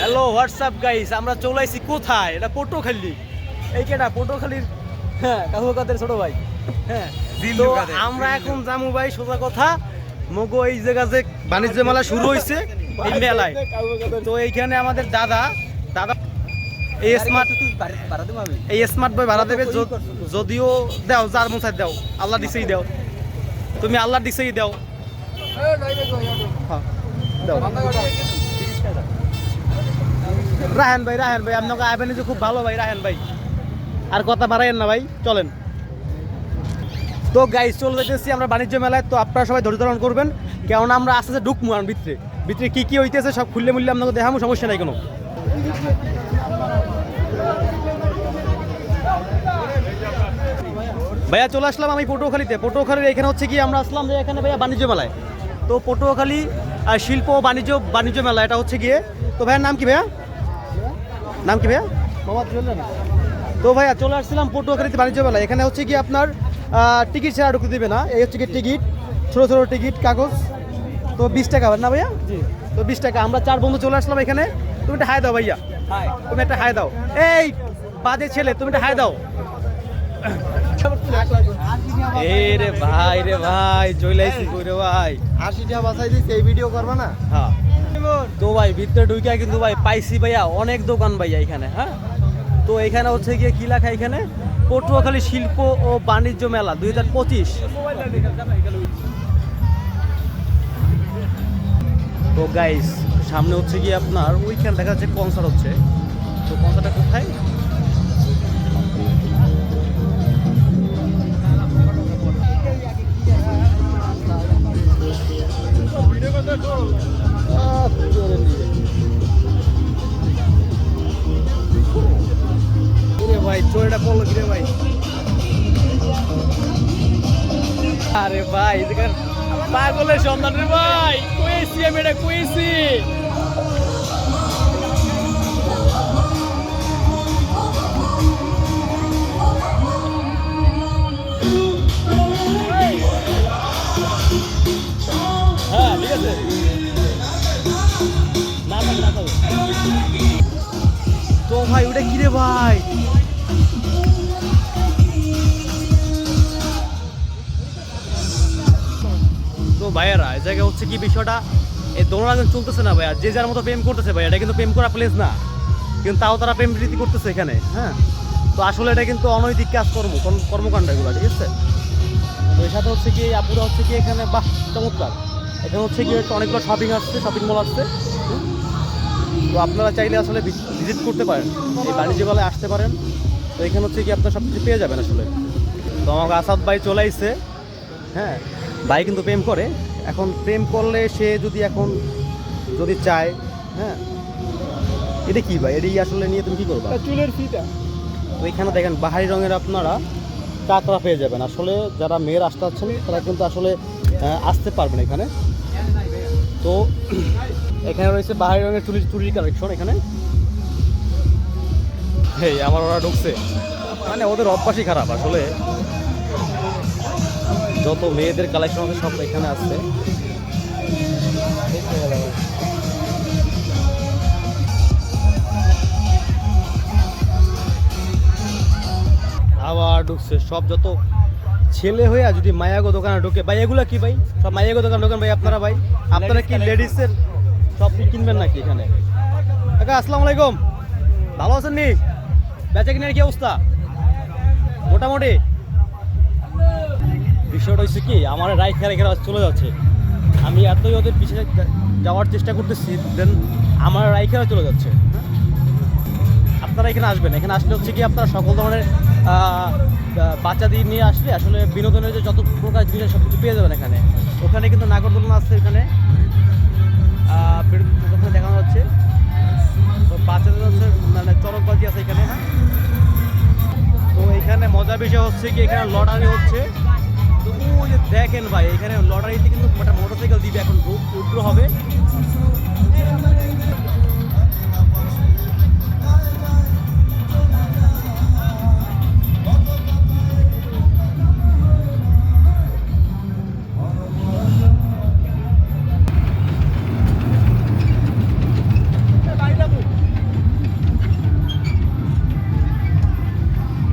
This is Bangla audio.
হ্যালো হোয়াটসঅ্যাপ গাইস আমরা চলে আইছি কোথায়? এটা পটুখালি এই কেটা পটুখালির হ্যাঁ কাকু কাদের ছোট ভাই। হ্যাঁ তো আমরা এখন জামু ভাই সোজা কথা। মগো এই জায়গা যে বাণিজ্য মেলা শুরু হয়েছে এই মেলায়। তো এইখানে আমাদের দাদা দাদা এই স্মার্ট এই স্মার্ট বই ভাড়া দেবে যদিও দাও যার মন দাও। আল্লাহ দিছেই দাও। তুমি আল্লাহ দিছেই দাও। হ্যাঁ, দাও। রাহেন ভাই রাহেন ভাই, আপনাকে আবেন যে খুব ভালো ভাই, রাহেন ভাই। আর কথা বাড়াইয়েন না ভাই, চলেন। তো গাইজ চলে যেতেছি আমরা বাণিজ্য মেলায়। তো আপনারা সবাই ধৈর্য ধারণ করবেন। কেননা আমরা আস্তে আস্তে ঢুকবো আর ভিতরে। ভিতরে কি কি হইতেছে সব খুললে মুললে আপনাকে দেখাবো, সমস্যা নাই কোনো। ভাইয়া, চলে আসলাম আমি পটুয়াখালীতে। পটুয়াখালীর এখানে হচ্ছে কি, আমরা আসলাম যে এখানে ভাইয়া বাণিজ্য মেলায়। তো পটুয়াখালী শিল্প বাণিজ্য বাণিজ্য মেলা, এটা হচ্ছে গিয়ে। তো ভাইয়ার নাম কি ভাইয়া? নাম কি ভাইয়া? তো ভাইয়া চলে আসছিলাম পটুয়াখালীতে বাণিজ্য মেলা এখানে হচ্ছে কি আপনার টিকিট ছাড়া ঢুকতে দেবে না। এই হচ্ছে কি টিকিট ছোটো ছোটো টিকিট কাগজ। তো বিশ টাকা না ভাইয়া? তো বিশ টাকা। আমরা চার বন্ধু চলে আসলাম এখানে। তুমি একটা হাই দাও ভাইয়া। তুমি একটা হায় দাও। এই বাজে ছেলে তুমি একটা হায় দাও। এই রে ভাই রে ভাই কই রে ভাই। আশিটা বাসাই দিচ্ছে এই ভিডিও করবা না? হ্যাঁ। তো ভাই, ভিতরে ঢুকিয়া কিন্তু ভাই পাইছি ভাইয়া, অনেক দোকান ভাইয়া এখানে হ্যাঁ? তো এখানে হচ্ছে গিয়ে কি লেখা এখানে? পটুয়াখালী শিল্প ও বাণিজ্য মেলা, দুই হাজার পঁচিশ। তো গাইস সামনে হচ্ছে গিয়ে আপনার, ওইখানে দেখা যাচ্ছে কনসার্ট হচ্ছে। তো কনসার্টটা কোথায়? ভাই চোরটা পড়ল কিরে ভাই? আরে ভাই পাগলের সন্ধান রে ভাই। কইছি আমি এটা কুয়েছি হ্যাঁ ঠিক আছে। তো ভাই, ওটা কিরে ভাই? তো ভাইয়ারা, এই জায়গায় হচ্ছে কি বিষয়টা? এই দৌড়ানো চলতেছে না ভাইয়া, যে যার মতো প্রেম করতেছে ভাইয়া, এটা কিন্তু প্রেম করা প্লেস না। কিন্তু তাও তারা প্রেম রীতি করতেছে এখানে হ্যাঁ? তো আসলে এটা কিন্তু অনৈতিক কাজকর্ম, কর্ম- কর্মকাণ্ড এগুলো, ঠিক আছে? তো এর সাথে হচ্ছে কি, আপুরা হচ্ছে কি এখানে, বাহ, চমৎকার। এখানে হচ্ছে কি অনেকগুলো শপিং আসছে শপিং মল আসছে তো আপনারা চাইলে আসলে ভিজিট করতে পারেন, এই বাণিজ্য মেলায় আসতে পারেন। তো এখানে হচ্ছে কি আপনার সব কিছু পেয়ে যাবেন আসলে। তো আমাকে আসাদ ভাই চলে আইছে হ্যাঁ? ভাই কিন্তু প্রেম করে। এখন প্রেম করলে সে যদি এখন যদি চায় হ্যাঁ? এটা কি ভাই? এটাই আসলে নিয়ে তুমি কি করবা? চুলের ফিটা তো এখানে দেখেন বাহারি রঙের আপনারা কাঁকড়া পেয়ে যাবেন। আসলে যারা মেয়ের আসতে আছেন তারা কিন্তু আসলে আসতে পারবেন এখানে। তো এখানে রয়েছে বাহারি রঙের চুরির চুরির কালেকশন এখানে। হেই আমার ওরা ঢুকছে। মানে ওদের অভ্যাসই খারাপ আসলে। যত মেয়েদের কালেকশন আছে সব এখানে আসছে। আবার ঢুকছে। সব যত ছেলে হয়ে আর যদি মায়াগো দোকানে ঢুকে ভাই এগুলা কি ভাই? সব মায়াগো দোকানে ঢোকেন ভাই আপনারা ভাই? আপনারা কি লেডিসের সব কি কিনবেন নাকি এখানে? কাকা আসসালামু আলাইকুম। ভালো আছেন নি? বেচা কিনার কি অবস্থা? মোটামুটি? বিষয়টা হচ্ছে কি, আমার রাইখে রেখে চলে যাচ্ছে। আমি এতই ওদের পিছনে যাওয়ার চেষ্টা করতেছি দেন আমার রাইখেরা চলে যাচ্ছে? আপনারা এখানে আসবেন। এখানে আসলে হচ্ছে কি, আপনারা সকল ধরনের বাচ্চা বাচ্চাদের নিয়ে আসলে আসলে বিনোদনের যে যত প্রকার জিনিস সব কিছু পেয়ে যাবেন এখানে। ওখানে কিন্তু নাগরদোলনা আছে এখানে। ওখানে দেখানো হচ্ছে। তো বাচ্চাদের হচ্ছে মানে চরকবাজি আছে এখানে হ্যাঁ? তো এখানে মজার বিষয় হচ্ছে কি, এখানে লটারি হচ্ছে। তবু যে দেখেন ভাই এখানে লটারিতে কিন্তু মোটরসাইকেল দিবে এখন উগ্র হবে।